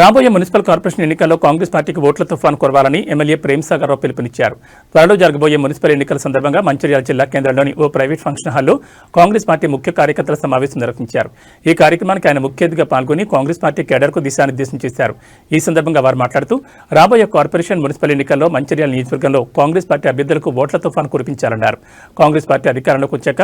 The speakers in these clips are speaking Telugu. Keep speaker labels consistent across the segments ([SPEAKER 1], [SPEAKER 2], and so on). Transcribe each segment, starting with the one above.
[SPEAKER 1] రాబోయే మున్సిపల్ కార్పొరేషన్ ఎన్నికల్లో కాంగ్రెస్ పార్టీకి ఓట్ల తుఫాను కురవాలని ఎమ్మెల్యే ప్రేమ్ సాగర్ రావు పిలుపునిచ్చారు. త్వరలో జరగబోయే మున్సిపల్ ఎన్నికల సందర్భంగా మంచిర్యాల జిల్లా కేంద్రంలోని ఓ ప్రైవేట్ ఫంక్షన్ హాల్లో కాంగ్రెస్ పార్టీ ముఖ్య కార్యకర్తల సమావేశం నిర్వహించారు. ఈ కార్యక్రమానికి ఆయన ముఖ్య అతిథిగా పాల్గొని కాంగ్రెస్ పార్టీ కేడర్కు దిశానిర్దేశం చేశారు. ఈ సందర్భంగా వారు మాట్లాడుతూ రాబోయే కార్పొరేషన్ మున్సిపల్ ఎన్నికల్లో మంచిర్యాల నియోజకవర్గంలో కాంగ్రెస్ పార్టీ అభ్యర్థులకు ఓట్ల తుఫాను కురిపించాలన్నారు. కాంగ్రెస్ పార్టీ అధికారంలోకి వచ్చాక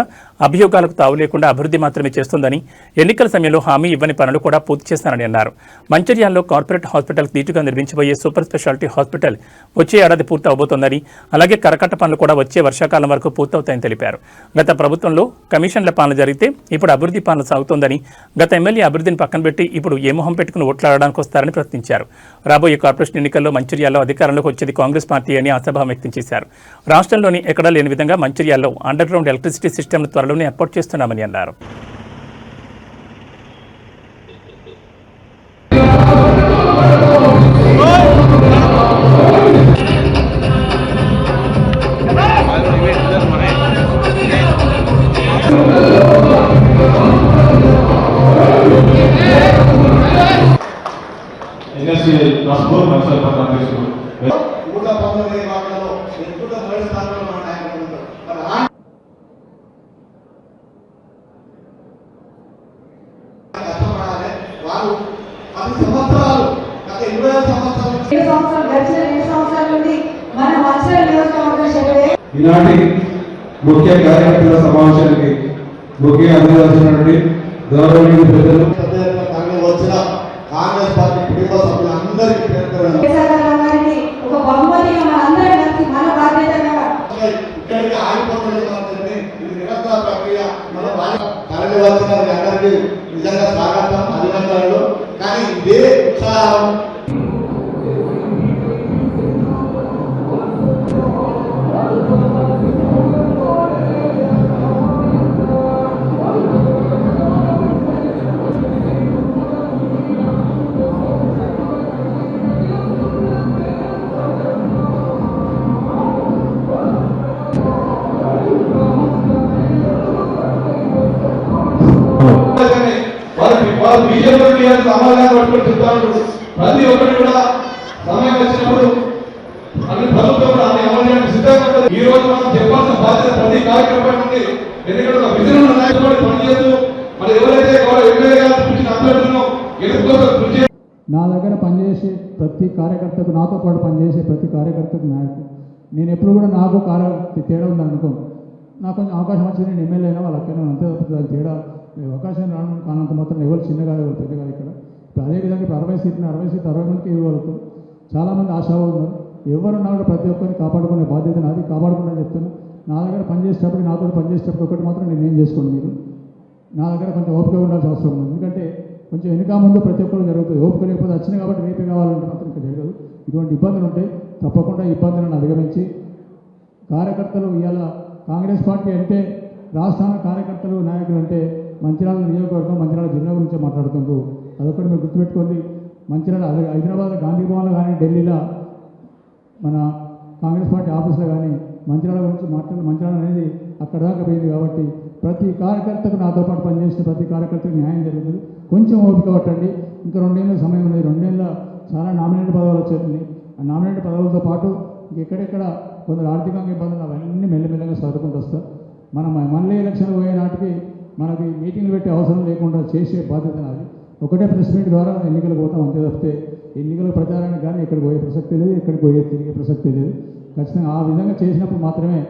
[SPEAKER 1] అభియోగాలకు తావు లేకుండా అభివృద్ధి మాత్రమే చేస్తుందని ఎన్నికల సమయంలో హామీ ఇవ్వని పనులు కూడా పూర్తి చేస్తానని అన్నారు. మంచిర్యాలలో కార్పొరేట్ హాస్పిటల్కి దీటుగా నిర్మించబోయే సూపర్ స్పెషాలిటీ హాస్పిటల్ వచ్చే ఏడాది పూర్తి అవబోతోందని అలాగే కరకట్ట పనులు కూడా వచ్చే వర్షాకాలం వరకు పూర్తవుతాయని తెలిపారు. గత ప్రభుత్వంలో కమిషన్ల పాలన జరిగితే ఇప్పుడు అభివృద్ధి పాలన సాగుతోందని గత ఎమ్మెల్యే అభివృద్ధిని పక్కన పెట్టి ఇప్పుడు ఏ మొహం పెట్టుకుని ఓట్లాడడానికి వస్తారని ప్రశ్నించారు. రాబోయే కార్పొరేషన్ ఎన్నికల్లో మంచిర్యాలలో అధికారంలోకి వచ్చేది కాంగ్రెస్ పార్టీ అని ఆశాభావం వ్యక్తం చేశారు. రాష్ట్రంలోని ఎక్కడా లేని విధంగా మంచిర్యాలలో అండర్ గ్రౌండ్ ఎలక్ట్రిసిటీ సిస్టమ్ను త్వరలోనే ఏర్పాటు చేస్తున్నామని అన్నారు.
[SPEAKER 2] నూట పంతొమ్మిది వార్డులలో స్థానంలో మన నాయకులు కష్టపడాలి. వారు పది సంవత్సరాలు గత ఇరవై
[SPEAKER 3] నియోజకవర్గ సభ్యుడే
[SPEAKER 4] ఈనాటి ముఖ్య కార్యకర్తల సమావేశానికి ముఖ్య అందించినటువంటి గౌరవనీయ
[SPEAKER 2] తరలి వచ్చిన కాంగ్రెస్ పార్టీ కుటుంబ సభ్యులందరికీ
[SPEAKER 3] గారికి ఒక బహుమతిగా కలిసి మన బాధ్యతగా.
[SPEAKER 2] ఇక్కడికి ఆగిపోతుంది కాబట్టి ఇది నిరంతర ప్రక్రియ. మన తరలి వచ్చిన అందరికీ నిజంగా స్వాగతం అభినందనలు. కానీ ఇదే ఉత్సాహం
[SPEAKER 4] వారు బీజేపీ టీఆర్ఎస్ సమాధానం పట్టుకొని చెప్తాను ప్రతి ఒక్కరు కూడా సమయం వచ్చినప్పుడు అన్ని ప్రభుత్వం కూడా అమలు చేయడానికి సిద్ధంగా ఉంటుంది. ఈ రోజు మనం చెప్పాల్సిన బాధ్యత ప్రతి కార్యక్రమం ఉంది ఎందుకంటే ఒక విజన్ నాయకుడు పనిచేస్తూ మరి ఎవరైతే గౌరవ ఎమ్మెల్యే గారు అభ్యర్థులను ఎదుర్కోసం కృషి
[SPEAKER 5] నా దగ్గర పనిచేసే ప్రతి కార్యకర్తకు నాతో పాటు పనిచేసే ప్రతి కార్యకర్తకు నాయకు నేను ఎప్పుడు కూడా నాకు కార్య తేడా ఉందని నాకు కొంచెం అవకాశం వచ్చింది నేను ఎమ్మెల్యే అయినా వాళ్ళు అక్కడ అంతే తేడా ఈ అవకాశం రావడం కానంత మాత్రం ఎవరు చిన్నగా ఎవరు పెద్దగా ఇక్కడ. ఇప్పుడు అదేవిధంగా ఇప్పుడు అరవై సీట్లు అరవై సీట్లు అరవై మందికి ఇవ్వగలుగుతాం. చాలామంది ఆశావాదులు ఉన్నారు. ఎవరున్నా కూడా ప్రతి ఒక్కరిని కాపాడుకునే బాధ్యత నాది కాపాడుకుంటా చెప్తాను నా దగ్గర పనిచేసేటప్పుడు నాతో పనిచేసేటప్పుడు ఒకటి మాత్రం నేను ఏం చేసుకోండి మీరు. నా దగ్గర కొంచెం ఓపిక ఉండాల్సిన అవసరం ఉంది. ఎందుకంటే కొంచెం వెనుక ముందు ప్రతి ఒక్కరు జరుగుతుంది. ఓపిక లేకపోతే వచ్చింది కాబట్టి రేపే కావాలంటే మాత్రం ఇంకా జరగదు. ఇటువంటి ఇబ్బందులు ఉంటాయి తప్పకుండా ఇబ్బందులను అధిగమించి కార్యకర్తలు ఇవాళ కాంగ్రెస్ పార్టీ అంటే రాష్ట్రాల కార్యకర్తలు నాయకులు అంటే మంచిర్యాల నియోజకవర్గం మంచిర్యాల జిల్లా గురించి మాట్లాడుతుండ్రు. అదొకటి మీరు గుర్తుపెట్టుకోండి. మంచిర్యాల అదే హైదరాబాద్ గాంధీ భవన్లో కానీ ఢిల్లీలో మన కాంగ్రెస్ పార్టీ ఆఫీస్లో కానీ మంచిర్యాల గురించి మాట్లాడి మంచిర్యాల అనేది అక్కడ దాకా పోయింది కాబట్టి ప్రతి కార్యకర్తకు నాతో పాటు పనిచేసిన ప్రతి కార్యకర్తకు న్యాయం జరుగుతుంది. కొంచెం ఓపిక పట్టండి. ఇంకా రెండేళ్ళ సమయం ఉంది రెండేళ్ళ చాలా నామినేట్ పదవులు వచ్చాయి ఆ నామినేట్ పదవులతో పాటు ఇంకెక్కడెక్కడ కొందరు ఆర్థికంగా ఇబ్బందులు అవన్నీ మెల్లమెల్లగా సర్దుకుంటూ వస్తారు. మనం మళ్ళీ ఎలక్షన్ పోయే నాటికి మనకి మీటింగ్లు పెట్టే అవసరం లేకుండా చేసే బాధ్యత నాది. ఒకటే ప్రెస్ మీట్ ద్వారా ఎన్నికలు పోతాం అంతే తప్పితే ఎన్నికల ప్రచారానికి కానీ ఎక్కడికి పోయే ప్రసక్తి లేదు ఎక్కడికి పోయే తిరిగే ప్రసక్తి లేదు. ఖచ్చితంగా ఆ విధంగా చేసినప్పుడు మాత్రమే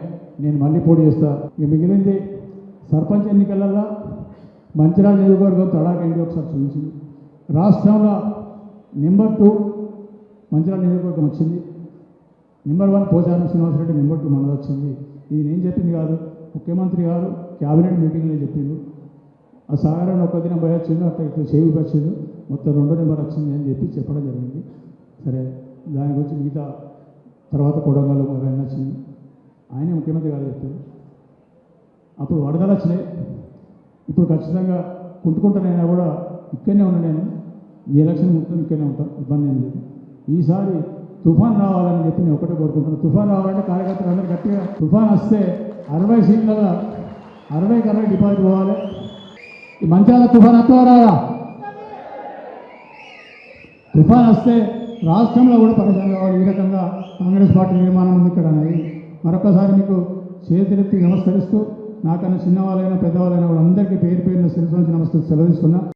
[SPEAKER 5] నేను మళ్ళీ పోటీ చేస్తా. ఇక మిగిలింది సర్పంచ్ ఎన్నికలలో మంచిర్యాల నియోజకవర్గం తడాక ఏంటి ఒకసారి చూపించింది. రాష్ట్రంలో నెంబర్ టూ మంచిర్యాల నియోజకవర్గం వచ్చింది. Number one Pocharam Srinivas Reddy number two మనది వచ్చింది. ఇది నేను చెప్పింది కాదు. ముఖ్యమంత్రి గారు క్యాబినెట్ మీటింగ్లో చెప్పిండు. ఆ సాగరాన్ని ఒక్క దినం భయ వచ్చిండు అట్లా ఇట్లా చేయి వచ్చింది మొత్తం రెండో నెంబర్ వచ్చింది అని చెప్పి చెప్పడం జరిగింది. సరే దాని గురించి మిగతా తర్వాత కొడంగల్ అవన్నీ వచ్చింది ఆయనే ముఖ్యమంత్రి గారు చెప్పారు. అప్పుడు వరదలు వచ్చినాయి. ఇప్పుడు ఖచ్చితంగా కుంటుకుంటానైనా కూడా ఇక్కడనే ఉన్నా నేను. ఈ ఎలక్షన్ మొత్తం ఇక్కడనే ఉంటాను ఇబ్బంది ఏం లేదు. ఈసారి తుఫాన్ రావాలని చెప్పి నేను ఒకటే కోరుకుంటున్నాను తుఫాన్ రావాలంటే కార్యకర్తలు అందరూ గట్టిగా తుఫాన్ వస్తే అరవై సీట్లలో అరవైకి అరవై డిపాజిట్ పోవాలి. ఈ మంచాల తుఫాన్ వస్తావా రాదా? తుఫాన్ వస్తే రాష్ట్రంలో కూడా పరిశ్రమ కావాలి. ఈ రకంగా కాంగ్రెస్ పార్టీ నిర్మాణం ఉంది ఇక్కడ అనేది. మరొకసారి మీకు చేతులెత్తి నమస్కరిస్తూ నాకన్నా చిన్నవాళ్ళైనా పెద్దవాళ్ళైనా వాళ్ళందరికీ పేరు పేరున శిరస్సు నుంచి నమస్తే సెలవు తీసుకున్నా.